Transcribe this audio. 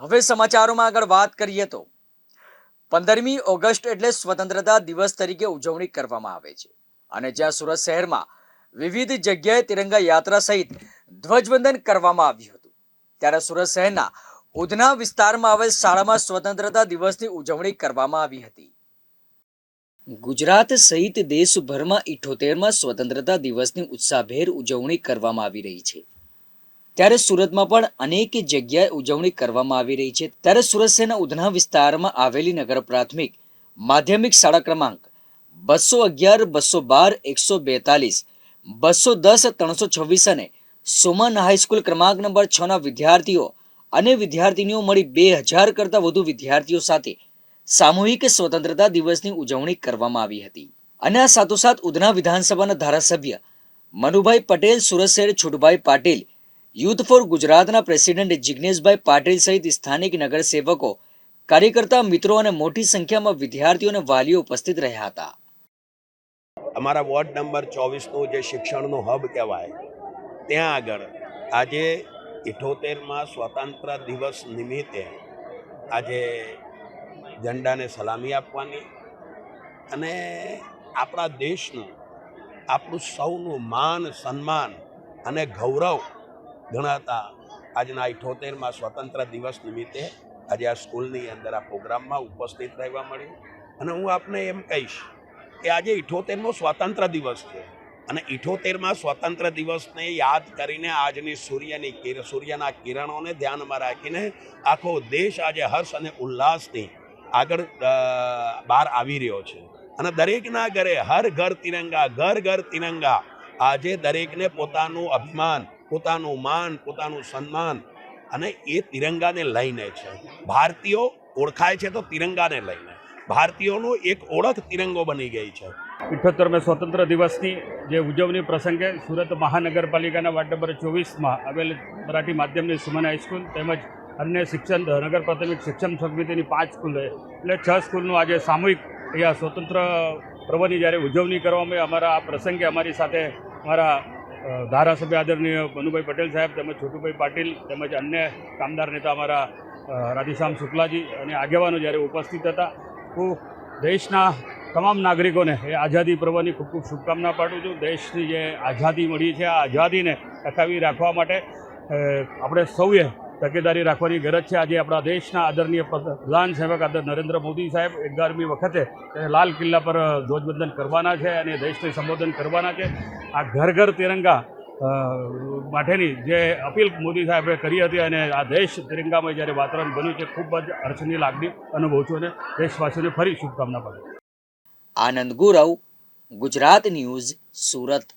હવે સમાચારોમાં આગળ વાત કરીએ તો પંદરમી ઓગસ્ટ એટલે સ્વતંત્રતા દિવસ તરીકે ઉજવણી કરવામાં આવે છે. અને જ્યાં સુરત શહેરમાં વિવિધ જગ્યાએ તિરંગા યાત્રા સહિત ધ્વજવંદન કરવામાં આવ્યું હતું, ત્યારે સુરત શહેરના ઉધના વિસ્તારમાં આવેલ શાળામાં સ્વતંત્રતા દિવસની ઉજવણી કરવામાં આવી હતી. ગુજરાત સહિત દેશભરમાં ઇઠોતેરમાં સ્વતંત્રતા દિવસની ઉત્સાહભેર ઉજવણી કરવામાં આવી રહી છે. ત્યારે સુરતમાં પણ અનેક જગ્યાએ ઉજવણી કરવામાં આવી રહી છે. ત્યારે સુરત શહેરના ઉધના વિસ્તારમાં આવેલી નગર પ્રાથમિક માધ્યમિક શાળા ક્રમાંક બસો અગિયાર, બસો બાર, એકસો બેતાલીસ, બસો દસ, ત્રણસો છવ્વીસ અને સુમન હાઈસ્કૂલ ક્રમાંક નંબર છ ના વિદ્યાર્થીઓ અને વિદ્યાર્થીનીઓ મળી બે હજાર કરતાં વધુ વિદ્યાર્થીઓ સાથે સામૂહિક સ્વતંત્રતા દિવસની ઉજવણી કરવામાં આવી હતી. અને આ સાથોસાથ ઉધના વિધાનસભાના ધારાસભ્ય મનુભાઈ પટેલ, સુરત શહેર છુટભાઈ પાટીલ યુથ ફોર ગુજરાતના પ્રેસિડેન્ટ જિગ્નેશભાઈ પાટીલ સહિત સ્થાનિક નગરસેવકો, કાર્યકર્તા મિત્રો અને મોટી સંખ્યામાં વિદ્યાર્થીઓ અને વાલીઓ ઉપસ્થિત રહ્યા હતા. અમારા વોર્ડ નંબર ચોવીસનું જે શિક્ષણનું હબ કહેવાય, ત્યાં આગળ આજે ઇઠોતેરમાં સ્વતંત્ર દિવસ નિમિત્તે આજે ઝંડાને સલામી આપવાની અને આપણા દેશનું, આપણું સૌનું માન, સન્માન અને ગૌરવ ગણાતા. આજના ઇઠોતેરમાં સ્વતંત્ર દિવસ નિમિત્તે આજે આ સ્કૂલની અંદર આ પ્રોગ્રામમાં ઉપસ્થિત રહેવા મળ્યું. અને હું આપને એમ કહીશ કે આજે ઇઠોતેરમો સ્વાતંત્ર્ય દિવસ છે. અને ઇઠોતેરમાં સ્વતંત્ર દિવસને યાદ કરીને આજની સૂર્યની કિર, સૂર્યના કિરણોને ધ્યાનમાં રાખીને આખો દેશ આજે હર્ષ અને ઉલ્લાસથી આગળ બહાર આવી રહ્યો છે. અને દરેકના ઘરે હર ઘર તિરંગા, ઘર ઘર તિરંગા. આજે દરેકને પોતાનું અભિમાન પોતાનું માન, પોતાનું સન્માન અને એ તિરંગાને લઈને છે. ભારતીયો ઓળખાય છે તો તિરંગાને લઈને. ભારતીયોનો એક ઓળખ તિરંગો બની ગઈ છે. ઇઠ્ઠોતેરમે સ્વતંત્ર દિવસની જે ઉજવણી પ્રસંગે સુરત મહાનગરપાલિકાના વાર્ડ નંબર ચોવીસમાં આવેલ મરાઠી માધ્યમની સુમન હાઈસ્કૂલ તેમજ અન્ય શિક્ષણ, નગર પ્રાથમિક શિક્ષણ સમિતિની પાંચ સ્કૂલ એટલે છ સ્કૂલનું આજે સામૂહિક અહીંયા સ્વતંત્ર પર્વની જ્યારે ઉજવણી કરવામાં અમારા આ પ્રસંગે અમારી સાથે અમારા ધારાસભ્ય આદરણીય મનુભાઈ પટેલ સાહેબ તેમજ છોટુભાઈ પાટીલ તેમજ અન્ય કામદાર નેતા અમારા રાધેશ્યામ શુક્લાજી અને આગેવાનો જ્યારે ઉપસ્થિત હતા, હું દેશના તમામ નાગરિકોને એ આઝાદી પર્વની ખૂબ ખૂબ શુભકામના પાઠવું છું. દેશની જે આઝાદી મળી છે, આ આઝાદીને ટકાવી રાખવા માટે આપણે સૌએ તકેદારી રાખવાની ગરજ છે. આજે આપણા દેશના આદરણીય પ્રધાન સેવક આદર નરેન્દ્ર મોદી સાહેબ અગિયારમી વખતે લાલ કિલ્લા પર ધ્વજવંદન કરવાના છે અને દેશને સંબોધન કરવાના છે. આ ઘર ઘર તિરંગા માટેની જે અપીલ મોદી સાહેબે કરી હતી અને આ દેશ તિરંગામાં જ્યારે વાતાવરણ બન્યું છે, ખૂબ જ હર્ષની લાગણી અનુભવ છું અને દેશવાસીઓને ફરી શુભકામના પાઠવું આનંદ ગુરવ, ગુજરાત ન્યૂઝ, સુરત.